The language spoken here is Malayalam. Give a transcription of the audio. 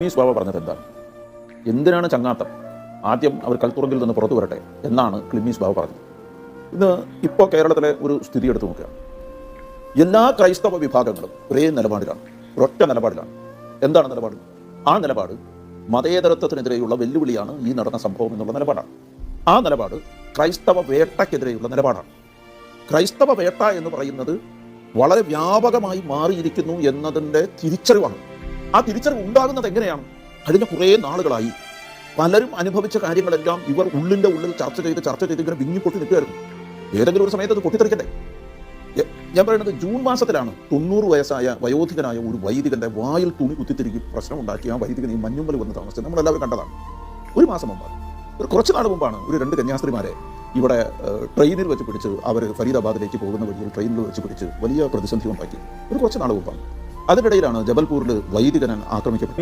ക്ലിമ്മീസ് ബാബ പറഞ്ഞത് എന്താണ്? എന്തിനാണ് ചങ്ങാത്തം ആദ്യം അവർ കൽത്തുറങ്കിൽ നിന്ന് പുറത്തു വരട്ടെ എന്നാണ് ക്ലിമീസ് ബാബ പറഞ്ഞത്. ഇന്ന് ഇപ്പോൾ കേരളത്തിലെ ഒരു സ്ഥിതി എടുത്തു നോക്കുക. എല്ലാ ക്രൈസ്തവ വിഭാഗങ്ങളും ഒരേ നിലപാടിലാണ് ഒരൊറ്റ നിലപാടിലാണ്. എന്താണ് നിലപാട്? ആ നിലപാട് മതേതരത്വത്തിനെതിരെയുള്ള വെല്ലുവിളിയാണ് ഈ നടന്ന സംഭവം എന്നുള്ള നിലപാടാണ്. ആ നിലപാട് ക്രൈസ്തവ വേട്ടയ്ക്കെതിരെയുള്ള നിലപാടാണ്. ക്രൈസ്തവ വേട്ട എന്ന് പറയുന്നത് വളരെ വ്യാപകമായി മാറിയിരിക്കുന്നു എന്നതിന്റെ തിരിച്ചറിവാണ്. ആ തിരിച്ചറിവ് ഉണ്ടാകുന്നത് എങ്ങനെയാണ്? കഴിഞ്ഞ കുറേ നാളുകളായി. പലരും അനുഭവിച്ച കാര്യങ്ങളെല്ലാം ഇവർ ഉള്ളിന്റെ ഉള്ളിൽ ചർച്ച ചെയ്ത് ചർച്ച ചെയ്ത് ഇങ്ങനെ വിങ്ങി പൊട്ടി നിൽക്കുകയായിരുന്നു. ഏതെങ്കിലും ഒരു സമയത്ത് അത് പൊട്ടിത്തെറിക്കട്ടെ. ഞാൻ പറയുന്നത് ജൂൺ മാസത്തിലാണ് തൊണ്ണൂറ് വയസ്സായ വയോധികനായ ഒരു വൈദികന്റെ വായിൽ തുണി കുത്തിത്തിരിക്കും പ്രശ്നമുണ്ടാക്കി ആ വൈദികൻ ഈ മഞ്ഞുമ്പൽ വന്ന് താമസിച്ചത്. നമ്മളെല്ലാവരും കണ്ടതാണ്. ഒരു മാസം മുമ്പ് ഒരു കുറച്ച് നാൾ മുമ്പാണ് ഒരു രണ്ട് കന്യാസ്ത്രീമാരെ ഇവിടെ ട്രെയിനിൽ വെച്ച് പിടിച്ച് അവർ ഫരീദാബാദിലേക്ക് പോകുന്ന വഴിയിൽ ട്രെയിനിൽ വെച്ച് പിടിച്ച് വലിയ പ്രതിസന്ധി ഉണ്ടാക്കി. ഒരു കുറച്ച് നാൾ മുമ്പാണ്. അതിനിടയിലാണ് ജബൽപൂരിൽ വൈദികനൻ ആക്രമിക്കപ്പെട്ടു